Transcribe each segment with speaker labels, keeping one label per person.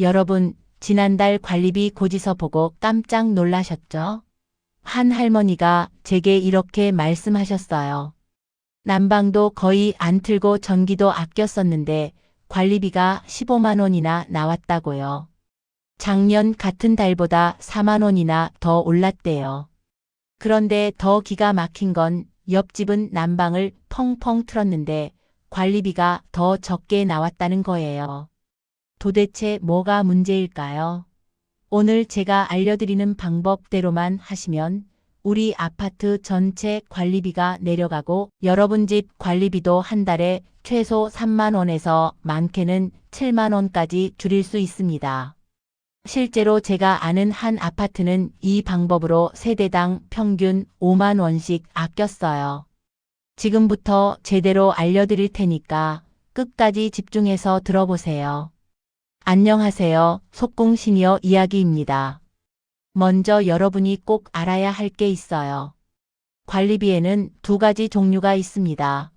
Speaker 1: 여러분, 지난달 관리비 고지서 보고 깜짝 놀라셨죠? 한 할머니가 제게 이렇게 말씀하셨어요. 난방도 거의 안 틀고 전기도 아껴 썼는데 관리비가 15만 원이나 나왔다고요. 작년 같은 달보다 4만 원이나 더 올랐대요. 그런데 더 기가 막힌 건 옆집은 난방을 펑펑 틀었는데 관리비가 더 적게 나왔다는 거예요. 도대체 뭐가 문제일까요? 오늘 제가 알려드리는 방법대로만 하시면 우리 아파트 전체 관리비가 내려가고 여러분 집 관리비도 한 달에 최소 3만 원에서 많게는 7만 원까지 줄일 수 있습니다. 실제로 제가 아는 한 아파트는 이 방법으로 세대당 평균 5만 원씩 아꼈어요. 지금부터 제대로 알려드릴 테니까 끝까지 집중해서 들어보세요. 안녕하세요. 속궁 시니어 이야기입니다. 먼저 여러분이 꼭 알아야 할 게 있어요. 관리비에는 두 가지 종류가 있습니다.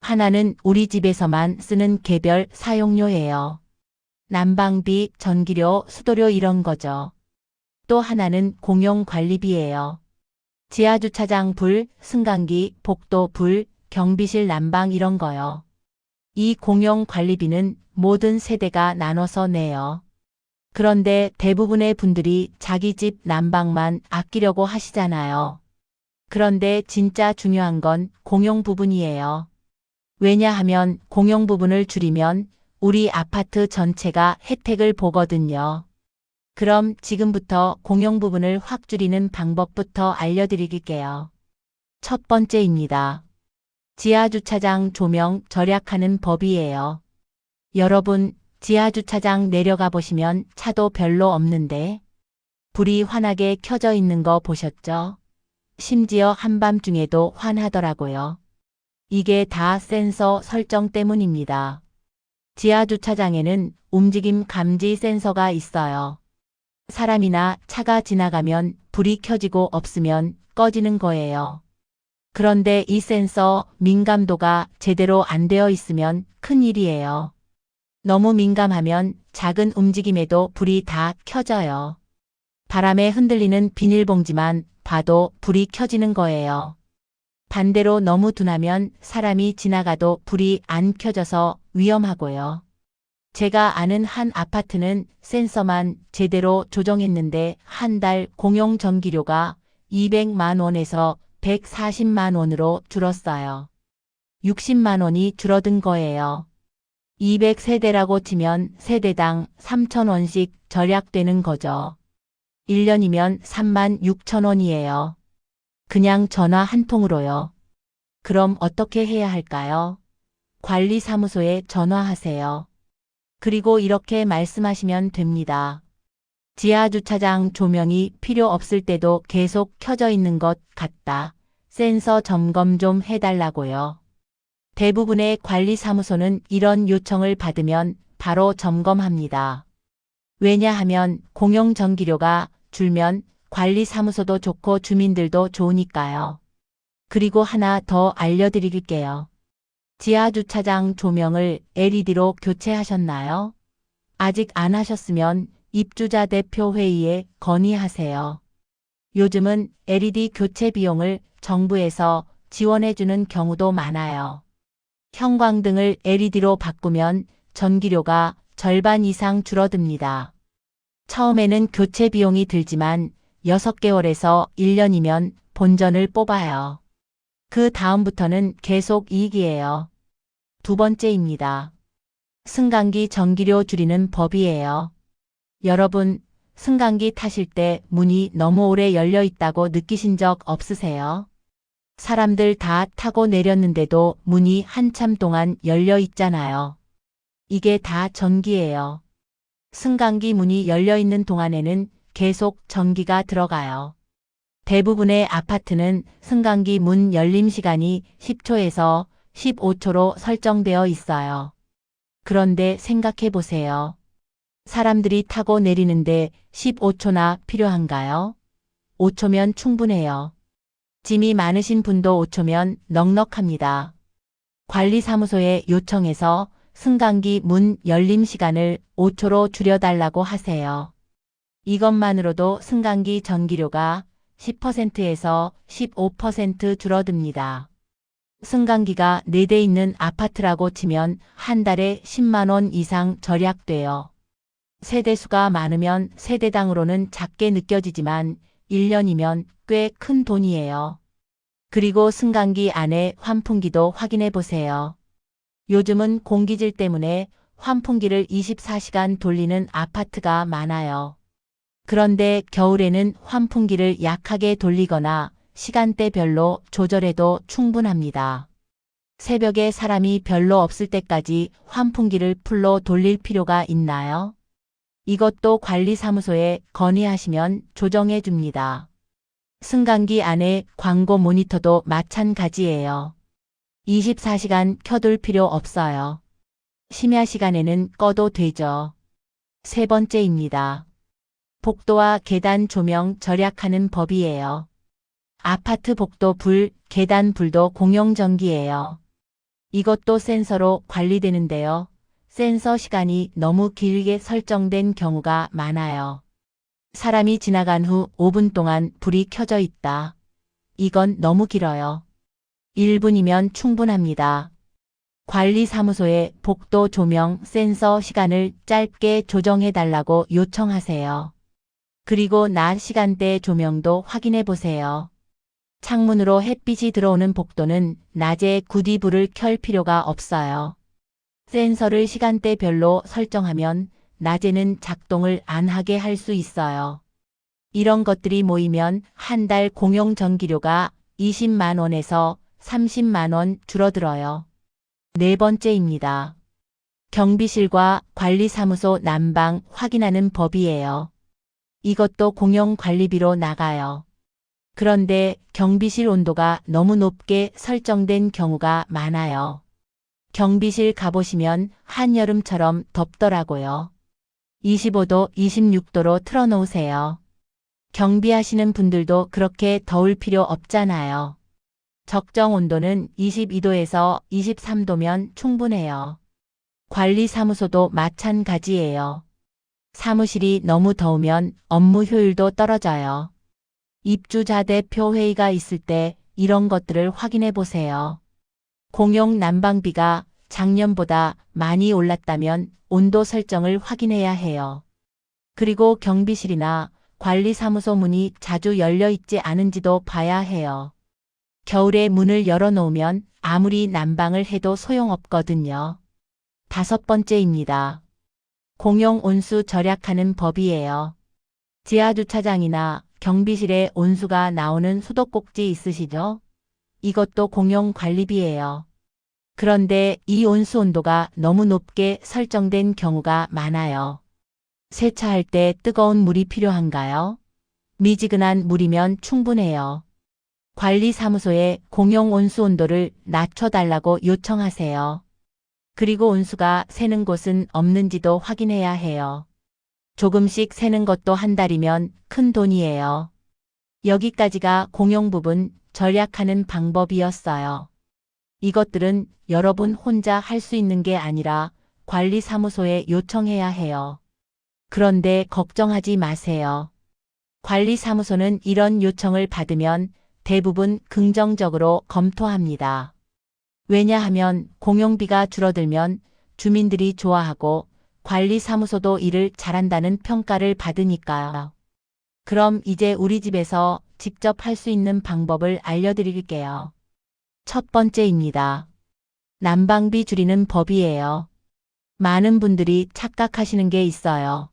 Speaker 1: 하나는 우리 집에서만 쓰는 개별 사용료예요. 난방비, 전기료, 수도료 이런 거죠. 또 하나는 공용 관리비예요. 지하주차장 불, 승강기, 복도 불, 경비실 난방 이런 거요. 이 공용 관리비는 모든 세대가 나눠서 내요. 그런데 대부분의 분들이 자기 집 난방만 아끼려고 하시잖아요. 그런데 진짜 중요한 건 공용 부분이에요. 왜냐하면 공용 부분을 줄이면 우리 아파트 전체가 혜택을 보거든요. 그럼 지금부터 공용 부분을 확 줄이는 방법부터 알려드릴게요. 첫 번째입니다. 지하주차장 조명 절약하는 법이에요. 여러분, 지하주차장 내려가 보시면 차도 별로 없는데 불이 환하게 켜져 있는 거 보셨죠? 심지어 한밤중에도 환하더라고요. 이게 다 센서 설정 때문입니다. 지하주차장에는 움직임 감지 센서가 있어요. 사람이나 차가 지나가면 불이 켜지고 없으면 꺼지는 거예요. 그런데 이 센서 민감도가 제대로 안 되어 있으면 큰일이에요. 너무 민감하면 작은 움직임에도 불이 다 켜져요. 바람에 흔들리는 비닐봉지만 봐도 불이 켜지는 거예요. 반대로 너무 둔하면 사람이 지나가도 불이 안 켜져서 위험하고요. 제가 아는 한 아파트는 센서만 제대로 조정했는데 한 달 공용 전기료가 200만 원에서 140만 원으로 줄었어요. 60만 원이 줄어든 거예요. 200세대라고 치면 세대당 3천 원씩 절약되는 거죠. 1년이면 3만 6천 원이에요. 그냥 전화 한 통으로요. 그럼 어떻게 해야 할까요? 관리사무소에 전화하세요. 그리고 이렇게 말씀하시면 됩니다. 지하주차장 조명이 필요 없을 때도 계속 켜져 있는 것 같다. 센서 점검 좀 해달라고요. 대부분의 관리사무소는 이런 요청을 받으면 바로 점검합니다. 왜냐하면 공용 전기료가 줄면 관리사무소도 좋고 주민들도 좋으니까요. 그리고 하나 더 알려드릴게요. 지하주차장 조명을 LED로 교체하셨나요? 아직 안 하셨으면 입주자 대표 회의에 건의하세요. 요즘은 LED 교체 비용을 정부에서 지원해주는 경우도 많아요. 형광등을 LED로 바꾸면 전기료가 절반 이상 줄어듭니다. 처음에는 교체 비용이 들지만 6개월에서 1년이면 본전을 뽑아요. 그 다음부터는 계속 이익이에요. 두 번째입니다. 승강기 전기료 줄이는 법이에요. 여러분, 승강기 타실 때 문이 너무 오래 열려 있다고 느끼신 적 없으세요? 사람들 다 타고 내렸는데도 문이 한참 동안 열려 있잖아요. 이게 다 전기예요. 승강기 문이 열려 있는 동안에는 계속 전기가 들어가요. 대부분의 아파트는 승강기 문 열림 시간이 10초에서 15초로 설정되어 있어요. 그런데 생각해 보세요. 사람들이 타고 내리는데 15초나 필요한가요? 5초면 충분해요. 짐이 많으신 분도 5초면 넉넉합니다. 관리사무소에 요청해서 승강기 문 열림 시간을 5초로 줄여달라고 하세요. 이것만으로도 승강기 전기료가 10%에서 15% 줄어듭니다. 승강기가 4대 있는 아파트라고 치면 한 달에 10만원 이상 절약돼요. 세대수가 많으면 세대당으로는 작게 느껴지지만 1년이면 꽤 큰 돈이에요. 그리고 승강기 안에 환풍기도 확인해 보세요. 요즘은 공기질 때문에 환풍기를 24시간 돌리는 아파트가 많아요. 그런데 겨울에는 환풍기를 약하게 돌리거나 시간대별로 조절해도 충분합니다. 새벽에 사람이 별로 없을 때까지 환풍기를 풀로 돌릴 필요가 있나요? 이것도 관리사무소에 건의하시면 조정해 줍니다. 승강기 안에 광고 모니터도 마찬가지예요. 24시간 켜둘 필요 없어요. 심야 시간에는 꺼도 되죠. 세 번째입니다. 복도와 계단 조명 절약하는 법이에요. 아파트 복도 불, 계단 불도 공용전기예요. 이것도 센서로 관리되는데요. 센서 시간이 너무 길게 설정된 경우가 많아요. 사람이 지나간 후 5분 동안 불이 켜져 있다. 이건 너무 길어요. 1분이면 충분합니다. 관리사무소에 복도 조명 센서 시간을 짧게 조정해 달라고 요청하세요. 그리고 낮 시간대 조명도 확인해 보세요. 창문으로 햇빛이 들어오는 복도는 낮에 굳이 불을 켤 필요가 없어요. 센서를 시간대별로 설정하면 낮에는 작동을 안 하게 할 수 있어요. 이런 것들이 모이면 한 달 공용 전기료가 20만 원에서 30만 원 줄어들어요. 네 번째입니다. 경비실과 관리사무소 난방 확인하는 법이에요. 이것도 공용 관리비로 나가요. 그런데 경비실 온도가 너무 높게 설정된 경우가 많아요. 경비실 가보시면 한여름처럼 덥더라고요. 25도, 26도로 틀어놓으세요. 경비하시는 분들도 그렇게 더울 필요 없잖아요. 적정 온도는 22도에서 23도면 충분해요. 관리사무소도 마찬가지예요. 사무실이 너무 더우면 업무 효율도 떨어져요. 입주자 대표 회의가 있을 때 이런 것들을 확인해 보세요. 공용 난방비가 작년보다 많이 올랐다면 온도 설정을 확인해야 해요. 그리고 경비실이나 관리사무소 문이 자주 열려 있지 않은지도 봐야 해요. 겨울에 문을 열어놓으면 아무리 난방을 해도 소용없거든요. 다섯 번째입니다. 공용 온수 절약하는 법이에요. 지하주차장이나 경비실에 온수가 나오는 수도꼭지 있으시죠? 이것도 공용 관리비예요. 그런데 이 온수 온도가 너무 높게 설정된 경우가 많아요. 세차할 때 뜨거운 물이 필요한가요? 미지근한 물이면 충분해요. 관리사무소에 공용 온수 온도를 낮춰달라고 요청하세요. 그리고 온수가 새는 곳은 없는지도 확인해야 해요. 조금씩 새는 것도 한 달이면 큰 돈이에요. 여기까지가 공용 부분 절약하는 방법이었어요. 이것들은 여러분 혼자 할 수 있는 게 아니라 관리사무소에 요청해야 해요. 그런데 걱정하지 마세요. 관리사무소는 이런 요청을 받으면 대부분 긍정적으로 검토합니다. 왜냐하면 공용비가 줄어들면 주민들이 좋아하고 관리사무소도 일을 잘한다는 평가를 받으니까요. 그럼 이제 우리 집에서 직접 할 수 있는 방법을 알려드릴게요. 첫 번째입니다. 난방비 줄이는 법이에요. 많은 분들이 착각하시는 게 있어요.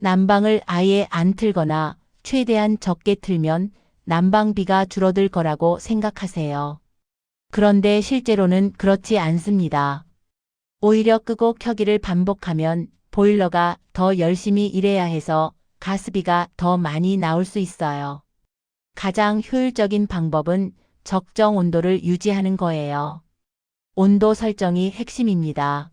Speaker 1: 난방을 아예 안 틀거나 최대한 적게 틀면 난방비가 줄어들 거라고 생각하세요. 그런데 실제로는 그렇지 않습니다. 오히려 끄고 켜기를 반복하면 보일러가 더 열심히 일해야 해서 가스비가 더 많이 나올 수 있어요. 가장 효율적인 방법은 적정 온도를 유지하는 거예요. 온도 설정이 핵심입니다.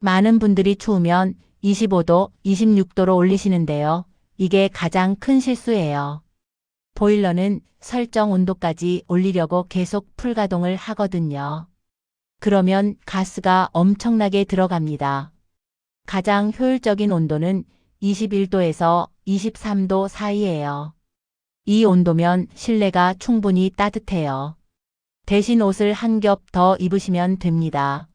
Speaker 1: 많은 분들이 추우면 25도, 26도로 올리시는데요. 이게 가장 큰 실수예요. 보일러는 설정 온도까지 올리려고 계속 풀가동을 하거든요. 그러면 가스가 엄청나게 들어갑니다. 가장 효율적인 온도는 21도에서 23도 사이예요. 이 온도면 실내가 충분히 따뜻해요. 대신 옷을 한 겹 더 입으시면 됩니다.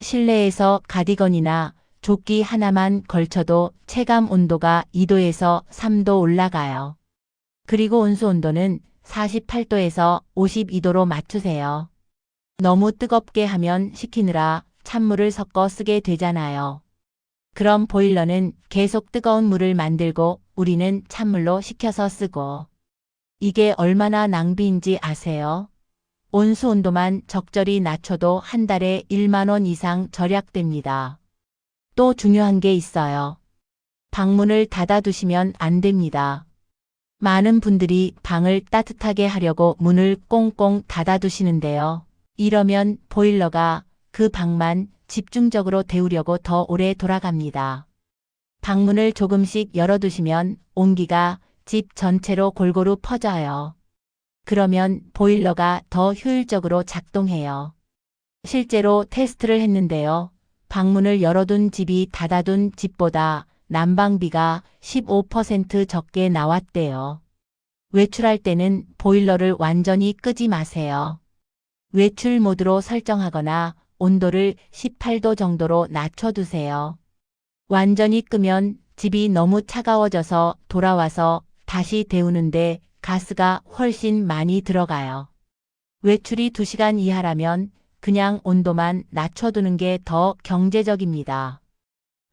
Speaker 1: 실내에서 가디건이나 조끼 하나만 걸쳐도 체감 온도가 2도에서 3도 올라가요. 그리고 온수 온도는 48도에서 52도로 맞추세요. 너무 뜨겁게 하면 식히느라 찬물을 섞어 쓰게 되잖아요. 그럼 보일러는 계속 뜨거운 물을 만들고 우리는 찬물로 식혀서 쓰고. 이게 얼마나 낭비인지 아세요? 온수 온도만 적절히 낮춰도 한 달에 1만원 이상 절약됩니다. 또 중요한 게 있어요. 방문을 닫아두시면 안 됩니다. 많은 분들이 방을 따뜻하게 하려고 문을 꽁꽁 닫아두시는데요. 이러면 보일러가 그 방만 집중적으로 데우려고 더 오래 돌아갑니다. 방문을 조금씩 열어두시면 온기가 집 전체로 골고루 퍼져요. 그러면 보일러가 더 효율적으로 작동해요. 실제로 테스트를 했는데요. 방문을 열어둔 집이 닫아둔 집보다 난방비가 15% 적게 나왔대요. 외출할 때는 보일러를 완전히 끄지 마세요. 외출 모드로 설정하거나 온도를 18도 정도로 낮춰두세요. 완전히 끄면 집이 너무 차가워져서 돌아와서 다시 데우는데 가스가 훨씬 많이 들어가요. 외출이 2시간 이하라면 그냥 온도만 낮춰두는 게 더 경제적입니다.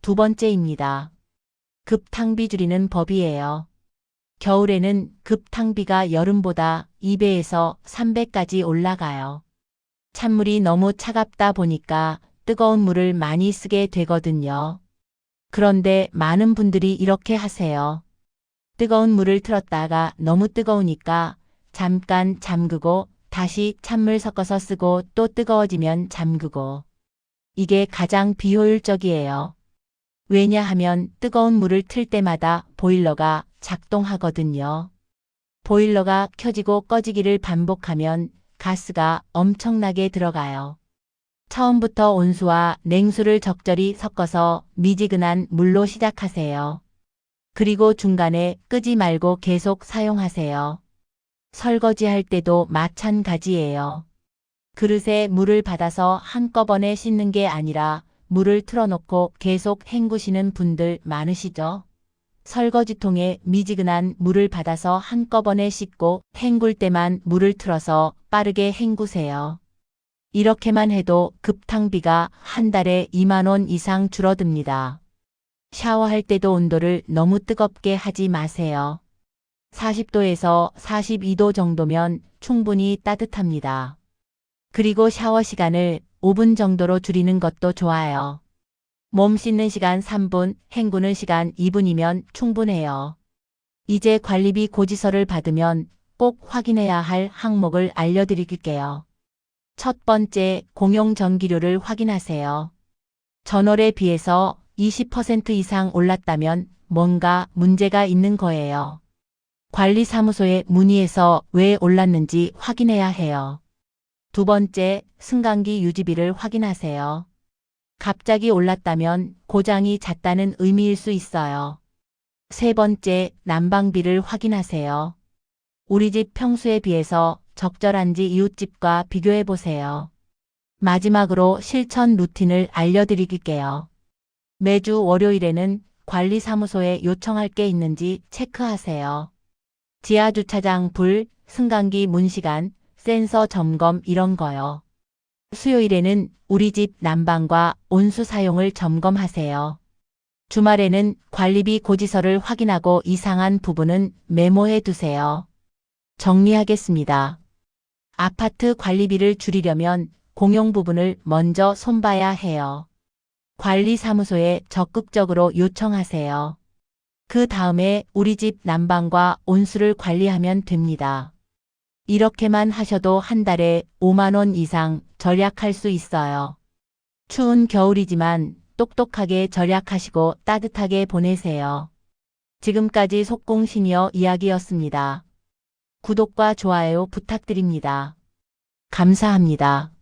Speaker 1: 두 번째입니다. 급탕비 줄이는 법이에요. 겨울에는 급탕비가 여름보다 2배에서 3배까지 올라가요. 찬물이 너무 차갑다 보니까 뜨거운 물을 많이 쓰게 되거든요. 그런데 많은 분들이 이렇게 하세요. 뜨거운 물을 틀었다가 너무 뜨거우니까 잠깐 잠그고 다시 찬물 섞어서 쓰고 또 뜨거워지면 잠그고. 이게 가장 비효율적이에요. 왜냐하면 뜨거운 물을 틀 때마다 보일러가 작동하거든요. 보일러가 켜지고 꺼지기를 반복하면 가스가 엄청나게 들어가요. 처음부터 온수와 냉수를 적절히 섞어서 미지근한 물로 시작하세요. 그리고 중간에 끄지 말고 계속 사용하세요. 설거지할 때도 마찬가지예요. 그릇에 물을 받아서 한꺼번에 씻는 게 아니라 물을 틀어놓고 계속 헹구시는 분들 많으시죠? 설거지통에 미지근한 물을 받아서 한꺼번에 씻고 헹굴 때만 물을 틀어서 빠르게 헹구세요. 이렇게만 해도 급탕비가 한 달에 2만원 이상 줄어듭니다. 샤워할 때도 온도를 너무 뜨겁게 하지 마세요. 40도에서 42도 정도면 충분히 따뜻합니다. 그리고 샤워 시간을 5분 정도로 줄이는 것도 좋아요. 몸 씻는 시간 3분, 헹구는 시간 2분이면 충분해요. 이제 관리비 고지서를 받으면 꼭 확인해야 할 항목을 알려드릴게요. 첫 번째, 공용 전기료를 확인하세요. 전월에 비해서 20% 이상 올랐다면 뭔가 문제가 있는 거예요. 관리사무소에 문의해서 왜 올랐는지 확인해야 해요. 두 번째, 승강기 유지비를 확인하세요. 갑자기 올랐다면 고장이 잦다는 의미일 수 있어요. 세 번째, 난방비를 확인하세요. 우리 집 평수에 비해서 적절한지 이웃집과 비교해 보세요. 마지막으로 실천 루틴을 알려드릴게요. 매주 월요일에는 관리사무소에 요청할 게 있는지 체크하세요. 지하주차장 불, 승강기 문시간, 센서 점검 이런 거요. 수요일에는 우리 집 난방과 온수 사용을 점검하세요. 주말에는 관리비 고지서를 확인하고 이상한 부분은 메모해 두세요. 정리하겠습니다. 아파트 관리비를 줄이려면 공용 부분을 먼저 손봐야 해요. 관리사무소에 적극적으로 요청하세요. 그 다음에 우리 집 난방과 온수를 관리하면 됩니다. 이렇게만 하셔도 한 달에 5만원 이상 절약할 수 있어요. 추운 겨울이지만 똑똑하게 절약하시고 따뜻하게 보내세요. 지금까지 속공 시니어 이야기였습니다. 구독과 좋아요 부탁드립니다. 감사합니다.